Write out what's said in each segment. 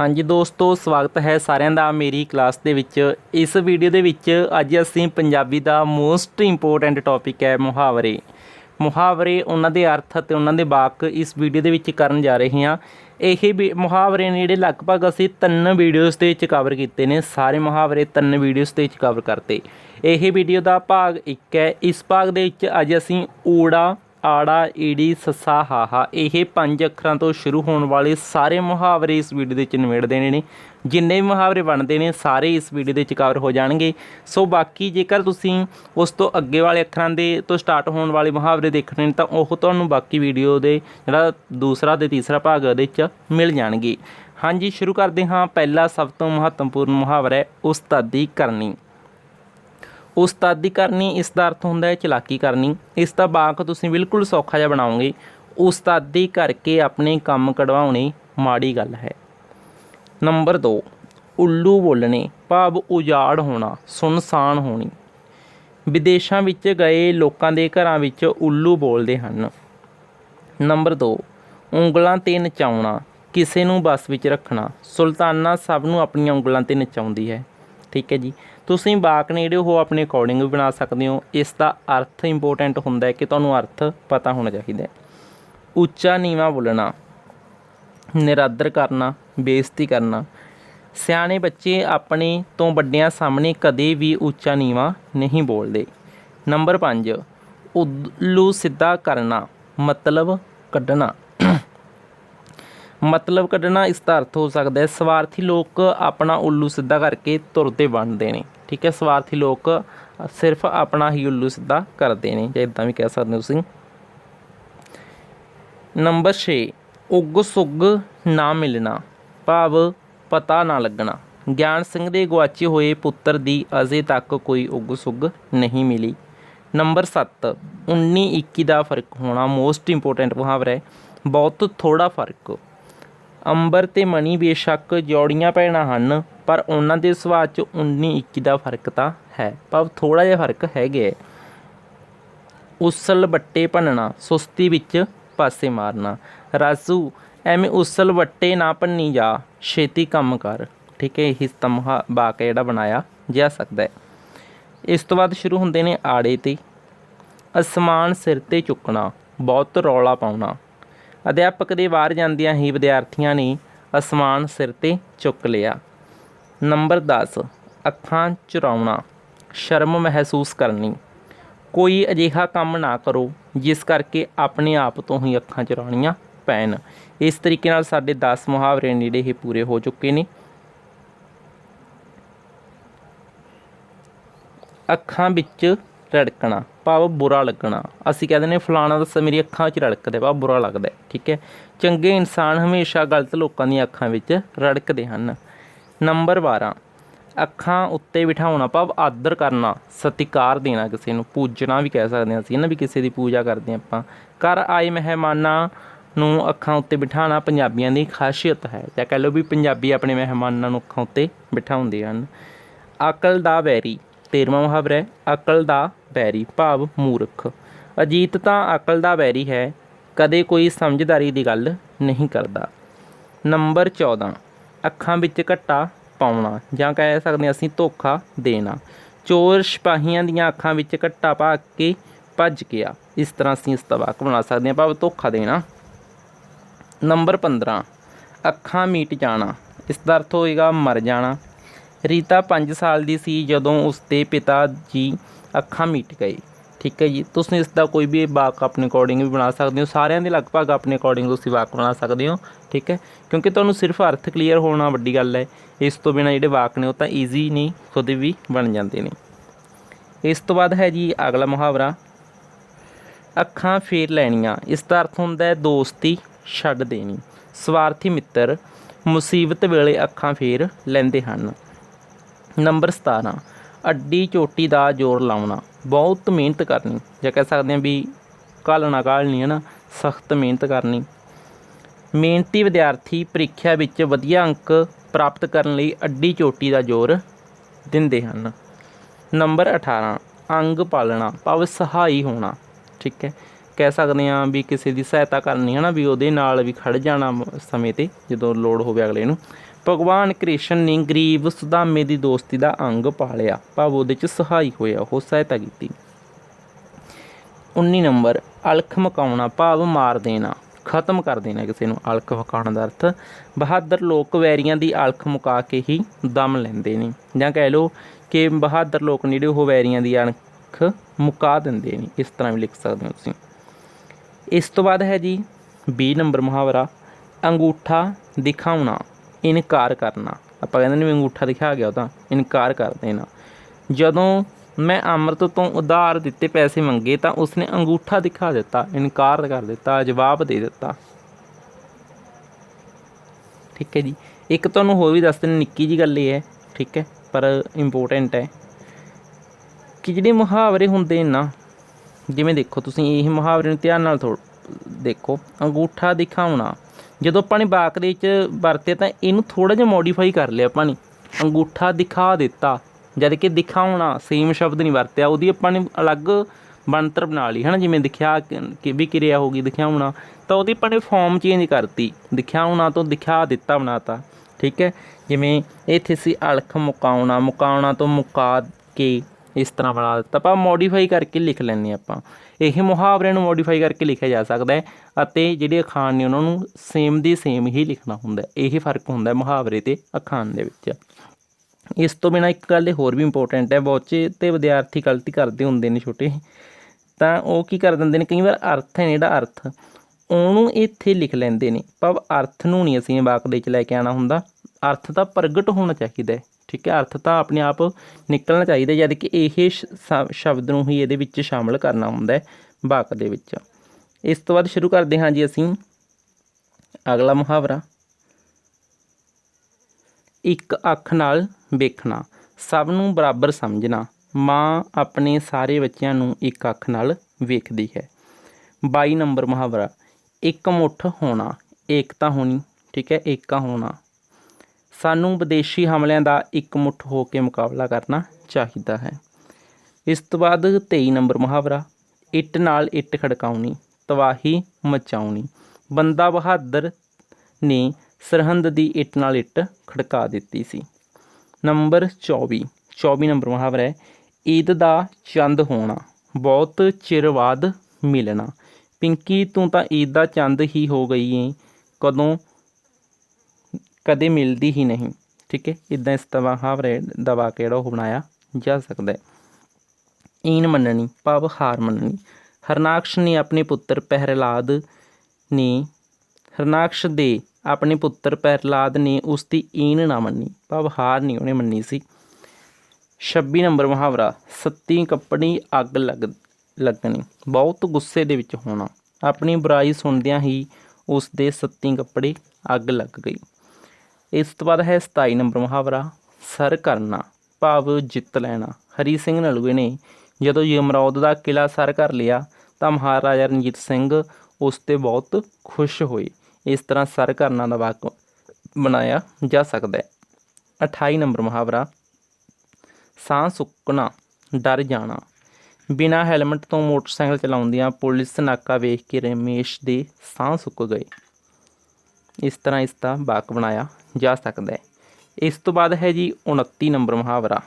ਹਾਂਜੀ ਦੋਸਤੋ, ਸਵਾਗਤ ਹੈ ਸਾਰਿਆਂ ਦਾ ਮੇਰੀ ਕਲਾਸ ਦੇ ਵਿੱਚ। ਇਸ ਵੀਡੀਓ ਦੇ ਵਿੱਚ ਅੱਜ ਅਸੀਂ ਪੰਜਾਬੀ ਦਾ ਮੋਸਟ ਇੰਪੋਰਟੈਂਟ ਟੌਪਿਕ ਹੈ ਮੁਹਾਵਰੇ। ਮੁਹਾਵਰੇ ਉਹਨਾਂ ਦੇ ਅਰਥ ਅਤੇ ਉਹਨਾਂ ਦੇ ਵਾਕ ਇਸ ਵੀਡੀਓ ਦੇ ਵਿੱਚ ਕਰਨ ਜਾ ਰਹੇ ਹਾਂ। ਇਹ ਵੀ ਮੁਹਾਵਰੇ ਨੇ ਜਿਹੜੇ ਲਗਭਗ ਅਸੀਂ ਤਿੰਨ ਵੀਡੀਓਜ਼ ਦੇ ਵਿੱਚ ਕਵਰ ਕੀਤੇ ਨੇ, ਸਾਰੇ ਮੁਹਾਵਰੇ ਤਿੰਨ ਵੀਡੀਓਜ਼ ਦੇ ਵਿੱਚ ਕਵਰ ਕਰਤੇ। ਇਹ ਵੀਡੀਓ ਦਾ ਭਾਗ 1 ਹੈ। ਇਸ ਭਾਗ ਦੇ ਵਿੱਚ ਅੱਜ ਅਸੀਂ ਊੜਾ ਆੜਾ, ਈੜੀ, ਸੱਸਾ, ਹਾਹਾ, ਇਹ ਪੰਜ ਅੱਖਰਾਂ ਤੋਂ ਸ਼ੁਰੂ ਹੋਣ ਵਾਲੇ ਸਾਰੇ ਮੁਹਾਵਰੇ ਇਸ ਵੀਡੀਓ ਦੇ ਵਿੱਚ ਨਿਬੇੜ ਦੇਣੇ ਨੇ। ਜਿੰਨੇ ਵੀ ਮੁਹਾਵਰੇ ਬਣਦੇ ਨੇ, ਸਾਰੇ ਇਸ ਵੀਡੀਓ ਦੇ ਵਿੱਚ ਕਵਰ ਹੋ ਜਾਣਗੇ। ਸੋ ਬਾਕੀ ਜੇਕਰ ਤੁਸੀਂ ਉਸ ਤੋਂ ਅੱਗੇ ਵਾਲੇ ਅੱਖਰਾਂ ਦੇ ਤੋਂ ਸਟਾਰਟ ਹੋਣ ਵਾਲੇ ਮੁਹਾਵਰੇ ਦੇਖਣੇ ਨੇ, ਤਾਂ ਉਹ ਤੁਹਾਨੂੰ ਬਾਕੀ ਵੀਡੀਓ ਦੇ ਜਿਹੜਾ ਦੂਸਰਾ ਤੇ ਤੀਸਰਾ ਭਾਗ ਉਹਦੇ ਵਿੱਚ ਮਿਲ ਜਾਣਗੇ। ਹਾਂਜੀ, ਸ਼ੁਰੂ ਕਰਦੇ ਹਾਂ। ਪਹਿਲਾ ਸਭ ਤੋਂ ਮਹੱਤਵਪੂਰਨ ਮੁਹਾਵਰਾ ਹੈ ਉਸਤਾਦੀ ਕਰਨੀ। ਉਸਤਾਦੀ ਕਰਨੀ, ਇਸ ਦਾ ਅਰਥ ਹੁੰਦਾ ਹੈ ਚਲਾਕੀ ਕਰਨੀ। ਇਸ ਦਾ ਬਾਕ ਤੁਸੀਂ ਬਿਲਕੁਲ ਸੌਖਾ ਜਿਹਾ ਬਣਾਓਗੇ। ਉਸਤਾਦੀ ਕਰਕੇ ਆਪਣੇ ਕੰਮ ਕਢਵਾਉਣੇ ਮਾੜੀ ਗੱਲ ਹੈ। ਨੰਬਰ 2 ਉੱਲੂ ਬੋਲਣੇ, ਭਾਵ ਉਜਾੜ ਹੋਣਾ, ਸੁਨਸਾਨ ਹੋਣੀ। ਵਿਦੇਸ਼ਾਂ ਵਿੱਚ ਗਏ ਲੋਕਾਂ ਦੇ ਘਰਾਂ ਵਿੱਚ ਉੱਲੂ ਬੋਲਦੇ ਹਨ। ਨੰਬਰ 2 ਉਂਗਲਾਂ ਤੇ ਨਚਾਉਣਾ, ਕਿਸੇ ਨੂੰ ਬਸ ਵਿੱਚ ਰੱਖਣਾ। ਸੁਲਤਾਨਾ ਸਭ ਨੂੰ ਆਪਣੀਆਂ ਉਂਗਲਾਂ ਤੇ ਨਚਾਉਂਦੀ ਹੈ। ਠੀਕ ਹੈ ਜੀ। ਤੁਸੀਂ ਵਾਕ ਨੇ ਜਿਹੜੇ ਉਹ ਆਪਣੇ ਅਕੋਰਡਿੰਗ ਵੀ ਬਣਾ ਸਕਦੇ ਹੋ। ਇਸ ਦਾ ਅਰਥ ਇੰਪੋਰਟੈਂਟ ਹੁੰਦਾ ਹੈ ਕਿ ਤੁਹਾਨੂੰ ਅਰਥ ਪਤਾ ਹੋਣਾ ਚਾਹੀਦਾ ਹੈ। ਉੱਚਾ ਨੀਵਾ ਬੋਲਣਾ, ਨਿਰਾਦਰ ਕਰਨਾ, ਬੇਇੱਜ਼ਤੀ ਕਰਨਾ। ਸਿਆਣੇ ਬੱਚੇ ਆਪਣੇ ਤੋਂ ਵੱਡਿਆਂ ਸਾਹਮਣੇ ਕਦੇ ਵੀ ਉੱਚਾ ਨੀਵਾ ਨਹੀਂ ਬੋਲਦੇ। ਨੰਬਰ 5 ਉੱਲੂ ਸਿੱਧਾ ਕਰਨਾ ਮਤਲਬ ਕੱਢਣਾ। ਮਤਲਬ ਕੱਢਣਾ ਇਸ ਦਾ ਅਰਥ ਹੋ ਸਕਦਾ ਹੈ, ਸਵਾਰਥੀ ਲੋਕ ਆਪਣਾ ਉੱਲੂ ਸਿੱਧਾ ਕਰਕੇ ਤੁਰਦੇ ਬਣਦੇ ਨੇ। ਠੀਕ ਹੈ, ਸਵਾਰਥੀ ਲੋਕ ਸਿਰਫ ਆਪਣਾ ਹੀ ਉੱਲੂ ਸਿੱਧਾ ਕਰਦੇ ਨੇ। ਜਾਂ ਇਦਾਂ ਵੀ ਕਹਿ ਸਕਦੇ ਹੋ ਤੁਸੀਂ। ਨੰਬਰ 6 ਉੱਗ ਸੁੱਗ ਨਾ ਮਿਲਣਾ, ਭਾਵ ਪਤਾ ਨਾ ਲੱਗਣਾ। ਗਿਆਨ ਸਿੰਘ ਦੇ ਗਵਾਚੇ ਹੋਏ ਪੁੱਤਰ ਦੀ ਅਜੇ ਤੱਕ ਕੋਈ ਉੱਗ ਸੁੱਗ ਨਹੀਂ ਮਿਲੀ। ਨੰਬਰ 7 19 21 ਦਾ ਫ਼ਰਕ ਹੋਣਾ ਮੋਸਟ ਇੰਪੋਰਟੈਂਟ ਮੁਹਾਵਰਾ ਹੈ। ਬਹੁਤ ਥੋੜਾ ਫ਼ਰਕ। ਅੰਬਰ ਅਤੇ ਮਣੀ ਬੇਸ਼ੱਕ ਜੋੜੀਆਂ ਭੈਣਾਂ ਹਨ, ਪਰ ਉਹਨਾਂ ਦੇ ਸੁਭਾਅ 'ਚ 19 21 ਦਾ ਫ਼ਰਕ ਤਾਂ ਹੈ। ਪਰ ਥੋੜ੍ਹਾ ਜਿਹਾ ਫ਼ਰਕ ਹੈਗੇ ਹੈ। ਉਸਲ ਵੱਟੇ ਭੰਨਣਾ, ਸੁਸਤੀ ਵਿੱਚ ਪਾਸੇ ਮਾਰਨਾ। ਰਾਜੂ, ਐਵੇਂ ਉਸਲ ਵੱਟੇ ਨਾ ਭੰਨੀ ਜਾ, ਛੇਤੀ ਕੰਮ ਕਰ। ਠੀਕ ਹੈ, ਇਹ ਤਮਹਾ ਬਾਕ ਜਿਹੜਾ ਬਣਾਇਆ ਜਾ ਸਕਦਾ ਹੈ। ਇਸ ਤੋਂ ਬਾਅਦ ਸ਼ੁਰੂ ਹੁੰਦੇ ਨੇ ਆੜੇ ਤੇ। ਅਸਮਾਨ ਸਿਰ ਤੇ ਚੁੱਕਣਾ, ਬਹੁਤ ਰੌਲਾ ਪਾਉਣਾ। ਅਧਿਆਪਕ ਦੇ ਬਾਹਰ ਜਾਂਦਿਆਂ ਹੀ ਵਿਦਿਆਰਥੀਆਂ ਨੇ ਅਸਮਾਨ ਸਿਰ ਤੇ ਚੁੱਕ ਲਿਆ। ਨੰਬਰ 10 ਅੱਖਾਂ ਚੁਰਾਉਣਾ, ਸ਼ਰਮ ਮਹਿਸੂਸ ਕਰਨੀ। ਕੋਈ ਅਜਿਹਾ ਕੰਮ ਨਾ ਕਰੋ, ਜਿਸ ਕਰਕੇ ਆਪਣੇ ਆਪ ਤੋਂ ਹੀ ਅੱਖਾਂ ਚੁਰਾਉਣੀਆਂ ਪੈਣ। ਇਸ ਤਰੀਕੇ ਨਾਲ ਸਾਡੇ 10 ਮੁਹਾਵਰੇ ਨੇੜੇ ਜਿਹੜੇ ਇਹ ਪੂਰੇ ਹੋ ਚੁੱਕੇ ਨੇ। ਅੱਖਾਂ ਵਿੱਚ ਰੜਕਣਾ, ਭਾਵ ਬੁਰਾ ਲੱਗਣਾ। ਅਸੀਂ ਕਹਿੰਦੇ ਨੇ ਫਲਾਣਾ ਦੱਸ ਮੇਰੀ ਅੱਖਾਂ 'ਚ ਰੜਕਦੇ, ਭਾਵ ਬੁਰਾ ਲੱਗਦਾ, ਠੀਕ ਹੈ? ਚੰਗੇ ਇਨਸਾਨ ਹਮੇਸ਼ਾ ਗਲਤ ਲੋਕਾਂ ਦੀਆਂ ਅੱਖਾਂ ਵਿੱਚ ਰੜਕਦੇ ਹਨ। ਨੰਬਰ 12 ਅੱਖਾਂ ਉੱਤੇ ਬਿਠਾਉਣਾ, ਭਾਵ ਆਦਰ ਕਰਨਾ, ਸਤਿਕਾਰ ਦੇਣਾ ਕਿਸੇ ਨੂੰ, ਪੂਜਣਾ ਵੀ ਕਹਿ ਸਕਦੇ ਹਾਂ ਅਸੀਂ ਨਾ ਵੀ ਕਿਸੇ ਦੀ ਪੂਜਾ ਕਰਦੇ ਹਾਂ ਆਪਾਂ। ਘਰ ਆਏ ਮਹਿਮਾਨਾਂ ਨੂੰ ਅੱਖਾਂ ਉੱਤੇ ਬਿਠਾਉਣਾ ਪੰਜਾਬੀਆਂ ਦੀ ਖਾਸੀਅਤ ਹੈ, ਜਾਂ ਕਹਿ ਲਓ ਵੀ ਪੰਜਾਬੀ ਆਪਣੇ ਮਹਿਮਾਨਾਂ ਨੂੰ ਅੱਖਾਂ ਉੱਤੇ ਬਿਠਾਉਂਦੇ ਹਨ। ਅਕਲ ਦਾ ਵੈਰੀ ਤੇਰਵਾਂ ਮੁਹਾਵਰਾ ਹੈ, ਅਕਲ ਦਾ ਬੈਰੀ ਭਾਵ ਮੂਰਖ। ਅਜੀਤ ਤਾਂ ਅਕਲ ਦਾ ਬੈਰੀ ਹੈ, ਕਦੇ ਕੋਈ ਸਮਝਦਾਰੀ ਦੀ ਗੱਲ ਨਹੀਂ ਕਰਦਾ। ਨੰਬਰ 14 ਅੱਖਾਂ ਵਿੱਚ ਘੱਟਾ ਪਾਉਣਾ, ਜਾਂ ਕਹਿ ਸਕਦੇ ਹਾਂ ਅਸੀਂ ਧੋਖਾ ਦੇਣਾ। ਚੋਰ ਸਿਪਾਹੀਆਂ ਦੀਆਂ ਅੱਖਾਂ ਵਿੱਚ ਘੱਟਾ ਪਾ ਕੇ ਭੱਜ ਗਿਆ। ਇਸ ਤਰ੍ਹਾਂ ਅਸੀਂ ਇਸ ਦਾ ਵਾਕ ਬਣਾ ਸਕਦੇ ਹਾਂ, ਭਾਵ ਧੋਖਾ ਦੇਣਾ। ਨੰਬਰ 15 ਅੱਖਾਂ ਮੀਟ ਜਾਣਾ। ਇਸ ਦਾ ਅਰਥ ਹੋਏਗਾ ਮਰ ਜਾਣਾ। ਰੀਤਾ 5 ਸਾਲ ਦੀ ਸੀ ਜਦੋਂ ਉਸਦੇ ਪਿਤਾ ਜੀ ਅੱਖਾਂ ਮੀਟ ਗਏ। ਠੀਕ ਹੈ ਜੀ? ਤੁਸੀਂ ਇਸ ਦਾ ਕੋਈ ਵੀ ਵਾਕ ਆਪਣੇ ਅਕੋਰਡਿੰਗ ਵੀ ਬਣਾ ਸਕਦੇ ਹੋ। ਸਾਰਿਆਂ ਦੇ ਲਗਭਗ ਆਪਣੇ ਅਕੋਰਡਿੰਗ ਤੁਸੀਂ ਵਾਕ ਬਣਾ ਸਕਦੇ ਹੋ। ਠੀਕ ਹੈ? ਕਿਉਂਕਿ ਤੁਹਾਨੂੰ ਸਿਰਫ ਅਰਥ ਕਲੀਅਰ ਹੋਣਾ ਵੱਡੀ ਗੱਲ ਹੈ। ਇਸ ਤੋਂ ਬਿਨਾ ਜਿਹੜੇ ਵਾਕ ਨੇ ਉਹ ਤਾਂ ਈਜ਼ੀ ਨਹੀਂ, ਖੁਦ ਵੀ ਬਣ ਜਾਂਦੇ ਨੇ। ਇਸ ਤੋਂ ਬਾਅਦ ਹੈ ਜੀ ਅਗਲਾ ਮੁਹਾਵਰਾ। ਅੱਖਾਂ ਫੇਰ ਲੈਣੀਆਂ। ਇਸ ਦਾ ਅਰਥ ਹੁੰਦਾ ਹੈ ਦੋਸਤੀ ਛੱਡ ਦੇਣੀ। ਸਵਾਰਥੀ ਮਿੱਤਰ, ਮੁਸੀਬਤ ਵੇਲੇ ਅੱਖਾਂ ਫੇਰ ਲੈਂਦੇ ਹਨ। ਨੰਬਰ 17 ਅੱਡੀ ਚੋਟੀ ਦਾ ਜ਼ੋਰ ਲਾਉਣਾ। ਬਹੁਤ ਮਿਹਨਤ ਕਰਨੀ। ਜਾਂ ਕਹਿ ਸਕਦੇ ਹਾਂ ਵੀ ਘਾਲਣਾ ਘਾਲਣੀ ਹੈ ਨਾ ਸਖਤ ਮਿਹਨਤ ਕਰਨੀ। ਮਿਹਨਤੀ ਵਿਦਿਆਰਥੀ ਪ੍ਰੀਖਿਆ ਵਿੱਚ ਵਧੀਆ ਅੰਕ ਪ੍ਰਾਪਤ ਕਰਨ ਲਈ ਅੱਡੀ ਚੋਟੀ ਦਾ ਜ਼ੋਰ ਦਿੰਦੇ ਹਨ। ਨੰਬਰ 18 ਅੰਗ ਪਾਲਣਾ। ਭਾਵ ਸਹਾਈ ਹੋਣਾ, ਠੀਕ ਹੈ? ਕਹਿ ਸਕਦੇ ਆ ਵੀ ਕਿਸੇ ਦੀ ਸਹਾਇਤਾ ਕਰਨੀ ਹੈ ਨਾ ਵੀ ਉਹਦੇ ਨਾਲ ਵੀ ਖੜ ਜਾਣਾ ਸਮੇਂ ਤੇ, ਜਦੋਂ ਲੋੜ ਹੋਵੇ ਅਗਲੇ ਨੂੰ। ਭਗਵਾਨ ਕ੍ਰਿਸ਼ਨ ਨੇ ਗਰੀਬ ਸੁਦਾਮੇ ਦੀ ਦੋਸਤੀ ਦਾ ਅੰਗ ਪਾਲਿਆ, ਭਾਵ ਉਹਦੇ ਚ ਸਹਾਈ ਹੋਇਆ, ਉਹ ਸਹਾਇਤਾ ਕੀਤੀ। 19 ਨੰਬਰ, ਅਲਖ ਮਕਾਉਣਾ, ਭਾਵ ਮਾਰ ਦੇਣਾ, ਖਤਮ ਕਰ ਦੇਣਾ ਕਿਸੇ ਨੂੰ, ਅਲਖ ਮਕਾਉਣ ਦਾ ਅਰਥ, ਬਹਾਦਰ ਲੋਕ ਵੈਰੀਆਂ ਦੀ ਅਲਖ ਮੁਕਾ ਕੇ ਹੀ ਦਮ ਲੈਂਦੇ ਨੇ, ਜਾਂ ਕਹਿ ਲਓ ਕਿ ਬਹਾਦਰ ਲੋਕ ਨੇ ਜਿਹੜੇ ਉਹ ਵੈਰੀਆਂ ਦੀ ਅਣਖ ਮੁਕਾ ਦਿੰਦੇ ਨੇ, ਇਸ ਤਰ੍ਹਾਂ ਵੀ ਲਿਖ ਸਕਦੇ ਹੋ ਤੁਸੀਂ। ਇਸ ਤੋਂ ਬਾਅਦ ਹੈ ਜੀ 20 ਨੰਬਰ ਮੁਹਾਵਰਾ, ਅੰਗੂਠਾ ਦਿਖਾਉਣਾ। ਇਨਕਾਰ ਕਰਨਾ। ਆਪਾਂ ਕਹਿੰਦੇ ਨੇ ਵੀ ਅੰਗੂਠਾ ਦਿਖਾ ਗਿਆ ਉਹ ਤਾਂ, ਇਨਕਾਰ ਕਰ ਦੇਣਾ। ਜਦੋਂ ਮੈਂ ਅੰਮ੍ਰਿਤ ਤੋਂ ਉਧਾਰ ਦਿੱਤੇ ਪੈਸੇ ਮੰਗੇ ਤਾਂ ਉਸਨੇ ਅੰਗੂਠਾ ਦਿਖਾ ਦਿੱਤਾ, ਇਨਕਾਰ ਕਰ ਦਿੱਤਾ, ਜਵਾਬ ਦੇ ਦਿੱਤਾ। ਠੀਕ ਹੈ ਜੀ। ਇੱਕ ਤੁਹਾਨੂੰ ਹੋਰ ਵੀ ਦੱਸ ਦਿੰਦੇ, ਨਿੱਕੀ ਜੀ ਗੱਲ ਇਹ ਹੈ, ਠੀਕ ਹੈ, ਪਰ ਇੰਪੋਰਟੈਂਟ ਹੈ। ਕਿ ਜਿਹੜੇ ਮੁਹਾਵਰੇ ਹੁੰਦੇ ਨਾ, ਜਿਵੇਂ ਦੇਖੋ ਤੁਸੀਂ ਇਹ ਮੁਹਾਵਰੇ ਨੂੰ ਧਿਆਨ ਨਾਲ ਥੋ ਦੇਖੋ, ਅੰਗੂਠਾ ਦਿਖਾਉਣਾ ਜਦੋਂ ਆਪਾਂ ਨੇ ਬਾਕ ਦੇ ਵਿੱਚ ਵਰਤਿਆ ਤਾਂ ਇਹਨੂੰ ਥੋੜਾ ਜਿਹਾ ਮੋਡੀਫਾਈ ਕਰ ਲਿਆ ਆਪਾਂ ਨੇ। ਅੰਗੂਠਾ ਦਿਖਾ ਦਿੱਤਾ, ਜਦ ਕਿ ਦਿਖਾਉਣਾ ਸੇਮ ਸ਼ਬਦ ਨਹੀਂ ਵਰਤਿਆ, ਉਹਦੀ ਆਪਾਂ ਨੇ ਅਲੱਗ ਬਣਤਰ ਬਣਾ ਲਈ, ਹਨਾ? ਜਿਵੇਂ ਦਿਖਿਆ ਕਿ ਵੀ ਕਿਰਿਆ ਹੋ ਗਈ, ਦਿਖਾਉਣਾ, ਤਾਂ ਉਹਦੀ ਆਪਾਂ ਨੇ ਫਾਰਮ ਚੇਂਜ ਕਰਤੀ, ਦਿਖਾਉਣਾ ਤੋਂ ਦਿਖਾ ਦਿੱਤਾ, ਬਣਾਤਾ, ਠੀਕ ਹੈ? ਜਿਵੇਂ ਇੱਥੇ ਸੀ ਅਲਖ ਮੁਕਾਉਣਾ ਮੁਕਾਉਣਾ ਤੋਂ ਮੁਕਾ ਕੇ ਇਸ ਤਰ੍ਹਾਂ ਬਣਾ ਦਿੱਤਾ। ਆਪਾਂ ਮੋਡੀਫਾਈ ਕਰਕੇ ਲਿਖ ਲੈਂਦੇ ਹਾਂ ਆਪਾਂ। ਇਹ ਮੁਹਾਵਰਿਆਂ ਨੂੰ ਮੋਡੀਫਾਈ ਕਰਕੇ ਲਿਖਿਆ ਜਾ ਸਕਦਾ ਹੈ ਅਤੇ ਜਿਹੜੇ ਅਖਾਣ ਨੇ ਉਹਨਾਂ ਨੂੰ ਸੇਮ ਦੀ ਸੇਮ ਹੀ ਲਿਖਣਾ ਹੁੰਦਾ ਇਹ ਫ਼ਰਕ ਹੁੰਦਾ ਮੁਹਾਵਰੇ ਤੇ ਅਖਾਣ ਦੇ ਵਿੱਚ। ਇਸ ਤੋਂ ਬਿਨਾ ਇੱਕ ਗੱਲ ਇਹ ਹੋਰ ਵੀ ਇੰਪੋਰਟੈਂਟ ਹੈ ਬੱਚੇ ਤੇ ਵਿਦਿਆਰਥੀ ਗਲਤੀ ਕਰਦੇ ਹੁੰਦੇ ਨੇ ਛੋਟੇ। ਤਾਂ ਉਹ ਕੀ ਕਰ ਦਿੰਦੇ ਨੇ, ਕਈ ਵਾਰ ਅਰਥ ਹੈ ਜਿਹੜਾ ਅਰਥ, ਉਹਨੂੰ ਇੱਥੇ ਲਿਖ ਲੈਂਦੇ ਨੇ। ਭਾਵ ਅਰਥ ਨੂੰ ਨਹੀਂ ਅਸੀਂ ਵਾਕ ਦੇ ਵਿੱਚ ਲੈ ਕੇ ਆਣਾ ਹੁੰਦਾ। ਅਰਥ ਤਾਂ ਪ੍ਰਗਟ ਹੋਣਾ ਚਾਹੀਦਾ ਹੈ। ਠੀਕ ਹੈ? ਅਰਥ ਤਾਂ ਆਪਣੇ ਆਪ ਨਿਕਲਣਾ ਚਾਹੀਦਾ ਜਦ ਕਿ ਇਹ ਸ਼- ਸ਼ਬਦ ਨੂੰ ਹੀ ਇਹਦੇ ਵਿੱਚ ਸ਼ਾਮਲ ਕਰਨਾ ਹੁੰਦਾ ਹੈ, ਵਾਕ ਦੇ ਵਿੱਚ। ਇਸ ਤੋਂ ਬਾਅਦ ਸ਼ੁਰੂ ਕਰਦੇ ਹਾਂ ਜੀ ਅਸੀਂ। ਅਗਲਾ ਮੁਹਾਵਰਾ। ਇੱਕ ਅੱਖ ਨਾਲ ਵੇਖਣਾ, ਸਭ ਨੂੰ ਬਰਾਬਰ ਸਮਝਣਾ। ਮਾਂ ਆਪਣੇ ਸਾਰੇ ਬੱਚਿਆਂ ਨੂੰ ਇੱਕ ਅੱਖ ਨਾਲ ਵੇਖਦੀ ਹੈ। 22 ਨੰਬਰ ਮੁਹਾਵਰਾ। ਇੱਕ ਮੁੱਠ ਹੋਣਾ, ਏਕਤਾ ਹੋਣੀ, ਠੀਕ ਹੈ? ਏਕਾ ਹੋਣਾ। ਸਾਨੂੰ ਵਿਦੇਸ਼ੀ ਹਮਲਿਆਂ ਦਾ ਇੱਕ ਮੁੱਠ ਹੋ ਕੇ ਮੁਕਾਬਲਾ ਕਰਨਾ ਚਾਹੀਦਾ ਹੈ। ਇਸ ਤੋਂ ਬਾਅਦ 23 ਨੰਬਰ ਮੁਹਾਵਰਾ, ਇੱਟ ਨਾਲ ਇੱਟ ਖੜਕਾਉਣੀ, ਤਬਾਹੀ ਮਚਾਉਣੀ। ਬੰਦਾ ਬਹਾਦਰ ਨੇ ਸਰਹੰਦ ਦੀ ਇੱਟ ਨਾਲ ਇੱਟ ਖੜਕਾ ਦਿੱਤੀ ਸੀ। ਨੰਬਰ 24 24 ਨੰਬਰ ਮੁਹਾਵਰਾ ਹੈ, ਈਦ ਦਾ ਚੰਦ ਹੋਣਾ, ਬਹੁਤ ਚਿਰ ਬਾਅਦ ਮਿਲਣਾ। ਪਿੰਕੀ ਤੂੰ ਤਾਂ ਈਦ ਦਾ ਚੰਦ ਹੀ ਹੋ ਗਈ ਏ, ਕਦੋਂ ਕਦੇ ਮਿਲਦੀ ਹੀ ਨਹੀਂ। ਠੀਕ ਹੈ? ਇਦਾਂ ਇਸ ਦਾ ਮੁਹਾਵਰੇ ਦਾ ਵਾਕ ਜਿਹੜਾ ਉਹ ਬਣਾਇਆ ਜਾ ਸਕਦਾ ਹੈ। ਈਨ ਮੰਨਣੀ, ਭਾਵ ਹਾਰ ਮੰਨਣੀ। ਹਰਨਾਕਸ਼ ਨੇ ਆਪਣੇ ਪੁੱਤਰ ਪਹਿਰਲਾਦ ਨੇ, ਹਰਨਾਕਸ਼ ਦੇ ਆਪਣੇ ਪੁੱਤਰ ਪਹਿਰਲਾਦ ਨੇ ਉਸ ਦੀ ਈਨ ਨਾ ਮੰਨੀ। ਭਾਵ ਹਾਰ ਨਹੀਂ ਉਹਨੇ ਮੰਨੀ ਸੀ। 26 ਨੰਬਰ ਮੁਹਾਵਰਾ, ਸੱਤੀ ਕੱਪੜੀ ਅੱਗ ਲੱਗ, ਲੱਗਣੀ। ਬਹੁਤ ਗੁੱਸੇ ਦੇ ਵਿੱਚ ਹੋਣਾ। ਆਪਣੀ ਬੁਰਾਈ ਸੁਣਦਿਆਂ ਹੀ ਉਸ ਦੇ ਸੱਤੀ ਕੱਪੜੇ ਅੱਗ ਲੱਗ ਗਈ। ਇਸ ਤੋਂ ਬਾਅਦ ਹੈ 27 ਨੰਬਰ ਮੁਹਾਵਰਾ, ਸਰ ਕਰਨਾ, ਭਾਵ ਜਿੱਤ ਲੈਣਾ। ਹਰੀ ਸਿੰਘ ਨਲੂਏ ਨੇ ਜਦੋਂ ਯਮਰੌਦ ਦਾ ਕਿਲਾ ਸਰ ਕਰ ਲਿਆ, ਤਾਂ ਮਹਾਰਾਜਾ ਰਣਜੀਤ ਸਿੰਘ ਉਸ ਤੇ ਬਹੁਤ ਖੁਸ਼ ਹੋਏ। ਇਸ ਤਰ੍ਹਾਂ ਸਰ ਕਰਨਾ ਦਾ ਵਾਕ ਬਣਾਇਆ ਜਾ ਸਕਦਾ ਹੈ। 28 ਨੰਬਰ ਮੁਹਾਵਰਾ, ਸਾਹ ਸੁੱਕਣਾ, ਡਰ ਜਾਣਾ। ਬਿਨਾਂ ਹੈਲਮਟ ਤੋਂ ਮੋਟਰਸਾਈਕਲ ਚਲਾਉਂਦਿਆਂ ਪੁਲਿਸ ਨਾਕਾ ਵੇਖ ਕੇ ਰਮੇਸ਼ ਦੇ ਸਾਹ ਸੁੱਕ ਗਏ। ਇਸ ਤਰ੍ਹਾਂ ਇਸ ਦਾ ਵਾਕ ਬਣਾਇਆ ਜਾ ਸਕਦਾ ਹੈ। ਇਸ ਤੋਂ ਬਾਅਦ ਹੈ ਜੀ 29 ਨੰਬਰ ਮੁਹਾਵਰਾ।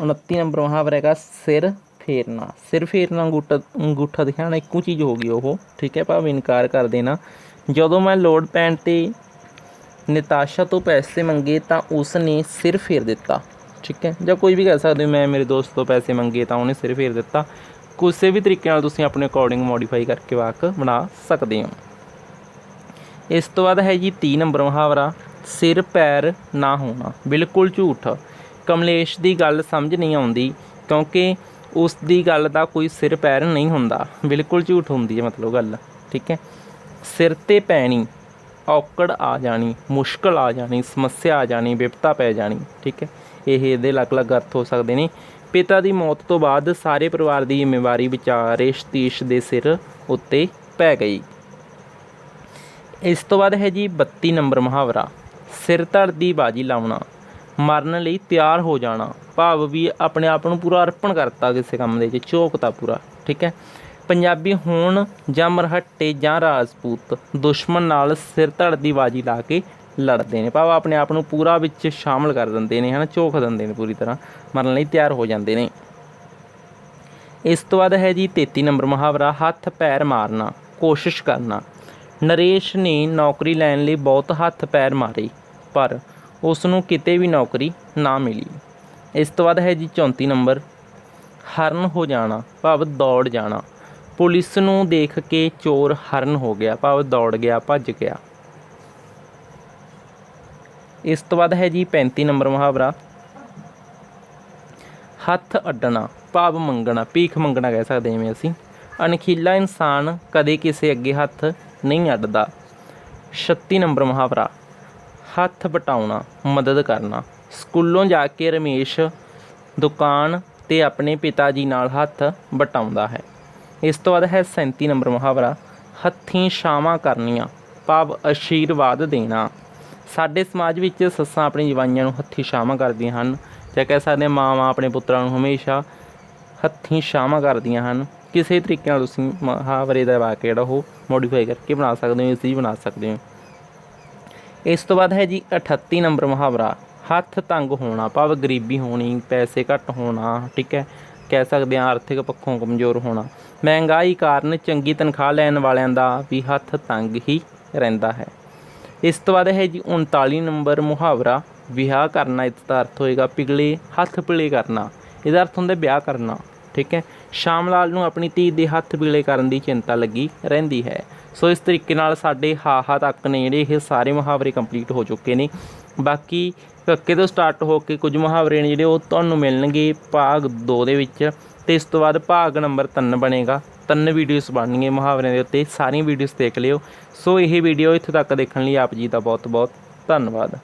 29 ਨੰਬਰ ਮੁਹਾਵਰਾ ਹੈਗਾ ਸਿਰ ਫੇਰਨਾ। ਸਿਰ ਫੇਰਨਾ ਅੰਗੂਠਾ ਅੰਗੂਠਾ ਦਿਖਾਣਾ ਇੱਕੋ ਚੀਜ਼ ਹੋ ਗਈ ਉਹ, ਠੀਕ ਹੈ ਭਾਵੇਂ ਇਨਕਾਰ ਕਰ ਦੇਣਾ। ਜਦੋਂ ਮੈਂ ਲੋਡ ਪੈਣ ਤੇ ਨਿਤਾਸ਼ਾ ਤੋਂ ਪੈਸੇ ਮੰਗੇ ਤਾਂ ਉਸ ਨੇ ਸਿਰ ਫੇਰ ਦਿੱਤਾ, ਠੀਕ ਹੈ। ਜਾਂ ਕੋਈ ਵੀ ਕਹਿ ਸਕਦੇ ਹੋ, ਮੈਂ ਮੇਰੇ ਦੋਸਤ ਤੋਂ ਪੈਸੇ ਮੰਗੇ ਤਾਂ ਉਹਨੇ ਸਿਰ ਫੇਰ ਦਿੱਤਾ। ਕਿਸੇ ਵੀ ਤਰੀਕੇ ਨਾਲ ਤੁਸੀਂ ਆਪਣੇ ਅਕੋਰਡਿੰਗ ਮੋਡੀਫਾਈ ਕਰਕੇ ਵਾਕ ਬਣਾ ਸਕਦੇ ਹੋ। ਇਸ ਤੋਂ ਬਾਅਦ ਹੈ ਜੀ 30 ਨੰਬਰ ਮੁਹਾਵਰਾ, ਸਿਰ ਪੈਰ ਨਾ ਹੋਣਾ। ਬਿਲਕੁਲ ਝੂਠ। ਕਮਲੇਸ਼ ਦੀ ਗੱਲ ਸਮਝ ਨਹੀਂ ਆਉਂਦੀ ਕਿਉਂਕਿ ਉਸ ਦੀ ਗੱਲ ਦਾ ਕੋਈ ਸਿਰ ਪੈਰ ਨਹੀਂ ਹੁੰਦਾ। ਬਿਲਕੁਲ ਝੂਠ ਹੁੰਦੀ ਹੈ ਮਤਲਬ ਗੱਲ, ਠੀਕ ਹੈ? ਸਿਰ ਤੇ ਪੈਣੀ, ਔਕੜ ਆ ਜਾਣੀ, ਮੁਸ਼ਕਲ ਆ ਜਾਣੀ, ਸਮੱਸਿਆ ਆ ਜਾਣੀ, ਵਿਪਤਾ ਪੈ ਜਾਣੀ, ਠੀਕ ਹੈ? ਇਹ ਇਹਦੇ ਅਲੱਗ-ਅਲੱਗ ਅਰਥ ਹੋ ਸਕਦੇ ਨੇ। ਪਿਤਾ ਦੀ ਮੌਤ ਤੋਂ ਬਾਅਦ ਸਾਰੇ ਪਰਿਵਾਰ ਦੀ ਜ਼ਿੰਮੇਵਾਰੀ, ਵਿਚਾਰ ਸਤੀਸ਼ ਦੇ ਸਿਰ ਉੱਤੇ ਪੈ ਗਈ। ਇਸ ਤੋਂ ਬਾਅਦ ਹੈ ਜੀ 32 ਨੰਬਰ ਮੁਹਾਵਰਾ। ਸਿਰ ਧੜ ਦੀ ਬਾਜੀ ਲਾਉਣਾ, ਮਰਨ ਲਈ ਤਿਆਰ ਹੋ ਜਾਣਾ, ਭਾਵ ਵੀ ਆਪਣੇ ਆਪ ਨੂੰ ਪੂਰਾ ਅਰਪਣ ਕਰਤਾ ਕਿਸੇ ਕੰਮ ਦੇ ਵਿੱਚ ਝੋਕਤਾ ਪੂਰਾ, ਠੀਕ ਹੈ? ਪੰਜਾਬੀ ਹੋਣ ਜਾਂ ਮਰਹੱਟੇ ਜਾਂ ਰਾਜਪੂਤ, ਦੁਸ਼ਮਣ ਨਾਲ ਸਿਰ ਧੜ ਦੀ ਬਾਜੀ ਲਾ ਕੇ ਲੜਦੇ ਨੇ, ਭਾਵ ਆਪਣੇ ਆਪ ਨੂੰ ਪੂਰਾ ਵਿੱਚ ਸ਼ਾਮਲ ਕਰ ਦਿੰਦੇ ਨੇ, ਹਨਾ ਝੋਕ ਦਿੰਦੇ ਨੇ ਪੂਰੀ ਤਰ੍ਹਾਂ, ਮਰਨ ਲਈ ਤਿਆਰ ਹੋ ਜਾਂਦੇ ਨੇ। ਇਸ ਤੋਂ ਬਾਅਦ ਹੈ ਜੀ 33 ਨੰਬਰ ਮੁਹਾਵਰਾ, ਹੱਥ ਪੈਰ ਮਾਰਨਾ, ਕੋਸ਼ਿਸ਼ ਕਰਨਾ ਨਰੇਸ਼ ਨੇ ਨੌਕਰੀ ਲੈਣ ਲਈ ਬਹੁਤ ਹੱਥ ਪੈਰ ਮਾਰੇ, ਪਰ ਉਸ ਨੂੰ ਕਿਤੇ ਵੀ ਨੌਕਰੀ ਨਾ ਮਿਲੀ। ਇਸ ਤੋਂ ਬਾਅਦ ਹੈ ਜੀ 34 ਨੰਬਰ, ਹਰਨ ਹੋ ਜਾਣਾ, ਭਾਵ ਦੌੜ ਜਾਣਾ। ਪੁਲਿਸ ਨੂੰ ਦੇਖ ਕੇ ਚੋਰ ਹਰਨ ਹੋ ਗਿਆ, ਭਾਵ ਦੌੜ ਗਿਆ, ਭੱਜ ਗਿਆ। ਇਸ ਤੋਂ ਬਾਅਦ ਹੈ ਜੀ 35 ਨੰਬਰ ਮੁਹਾਵਰਾ, ਹੱਥ ਅੱਡਣਾ, ਭਾਵ ਮੰਗਣਾ, ਭੀਖ ਮੰਗਣਾ ਕਹਿ ਸਕਦੇ ਜਿਵੇਂ ਅਸੀਂ। ਅਣਖੀਲਾ ਇਨਸਾਨ ਕਦੇ ਕਿਸੇ ਅੱਗੇ ਹੱਥ ਨਹੀਂ ਅੱਡਦਾ। 36 ਨੰਬਰ ਮੁਹਾਵਰਾ, ਹੱਥ ਵਟਾਉਣਾ, ਮਦਦ ਕਰਨਾ। ਸਕੂਲੋਂ ਜਾ ਕੇ ਰਮੇਸ਼ ਦੁਕਾਨ ਤੇ ਆਪਣੇ ਪਿਤਾ ਜੀ ਨਾਲ ਹੱਥ ਵਟਾਉਂਦਾ ਹੈ। ਇਸ ਤੋਂ ਬਾਅਦ ਹੈ 37 ਨੰਬਰ ਮੁਹਾਵਰਾ, ਹੱਥੀਂ ਛਾਵਾਂ ਕਰਨੀਆਂ, ਭਾਵ ਆਸ਼ੀਰਵਾਦ ਦੇਣਾ। ਸਾਡੇ ਸਮਾਜ ਵਿੱਚ ਸੱਸਾਂ ਆਪਣੀ ਜਵਾਈਆਂ ਨੂੰ ਹੱਥੀਂ ਛਾਵਾਂ ਕਰਦੀਆਂ ਹਨ ਜਾਂ ਕਹਿ ਸਕਦੇ ਹਾਂ ਮਾਵਾਂ ਆਪਣੇ ਪੁੱਤਰਾਂ ਨੂੰ ਹਮੇਸ਼ਾ ਹੱਥੀਂ ਛਾਵਾਂ ਕਰਦੀਆਂ ਹਨ ਕਿਸੇ ਤਰੀਕੇ ਨਾਲ ਤੁਸੀਂ ਮੁਹਾਵਰੇ ਦਾ ਵਾਕ ਜਿਹੜਾ ਉਹ ਮੋਡੀਫਾਈ ਕਰਕੇ ਬਣਾ ਸਕਦੇ ਹੋ, ਇਸ ਇਜ਼ੀ ਬਣਾ ਸਕਦੇ ਹੋ। ਇਸ ਤੋਂ ਬਾਅਦ ਹੈ ਜੀ 38 ਨੰਬਰ ਮੁਹਾਵਰਾ, ਹੱਥ ਤੰਗ ਹੋਣਾ, ਭਾਵ ਗਰੀਬੀ ਹੋਣੀ, ਪੈਸੇ ਘੱਟ ਹੋਣਾ, ਠੀਕ ਹੈ, ਕਹਿ ਸਕਦੇ ਹਾਂ ਆਰਥਿਕ ਪੱਖੋਂ ਕਮਜ਼ੋਰ ਹੋਣਾ। ਮਹਿੰਗਾਈ ਕਾਰਨ ਚੰਗੀ ਤਨਖਾਹ ਲੈਣ ਵਾਲਿਆਂ ਦਾ ਵੀ ਹੱਥ ਤੰਗ ਹੀ ਰਹਿੰਦਾ ਹੈ। ਇਸ ਤੋਂ ਬਾਅਦ ਹੈ ਜੀ 39 ਨੰਬਰ ਮੁਹਾਵਰਾ, ਵਿਆਹ ਕਰਨਾ, ਇਸ ਦਾ ਅਰਥ ਹੋਏਗਾ ਪਿਗਲੇ ਹੱਥ ਪਿਲੇ ਕਰਨਾ। ਇਹਦਾ ਅਰਥ ਹੁੰਦਾ ਵਿਆਹ ਕਰਨਾ, ਠੀਕ ਹੈ। ਸ਼ਾਮ ਲਾਲ ਨੂੰ ਆਪਣੀ ਧੀ ਦੇ ਹੱਥ ਪੀਲੇ ਕਰਨ ਦੀ ਚਿੰਤਾ ਲੱਗੀ ਰਹਿੰਦੀ ਹੈ। ਸੋ ਇਸ ਤਰੀਕੇ ਨਾਲ ਸਾਡੇ ਹਾਹਾ ਤੱਕ ਨੇ ਜਿਹੜੇ ਇਹ ਸਾਰੇ ਮੁਹਾਵਰੇ ਕੰਪਲੀਟ ਹੋ ਚੁੱਕੇ ਨੇ। ਬਾਕੀ ਕੱਕੇ ਤੋਂ ਸਟਾਰਟ ਹੋ ਕੇ ਕੁਝ ਮੁਹਾਵਰੇ ਨੇ ਜਿਹੜੇ ਉਹ ਤੁਹਾਨੂੰ ਮਿਲਣਗੇ ਭਾਗ 2 ਦੇ ਵਿੱਚ। ਤੇ ਇਸ ਤੋਂ ਬਾਅਦ ਭਾਗ ਨੰਬਰ 3 ਬਣੇਗਾ। ਤਿੰਨ ਵੀਡੀਓਜ਼ ਬਣਨਗੀਆਂ ਮੁਹਾਵਰਿਆਂ ਦੇ ਉੱਤੇ। ਸਾਰੀਆਂ ਵੀਡੀਓਜ਼ ਦੇਖ ਲਿਓ। ਸੋ ਇਹ ਵੀਡੀਓ ਇੱਥੇ ਤੱਕ ਦੇਖਣ ਲਈ ਆਪ ਜੀ ਦਾ ਬਹੁਤ ਬਹੁਤ ਧੰਨਵਾਦ।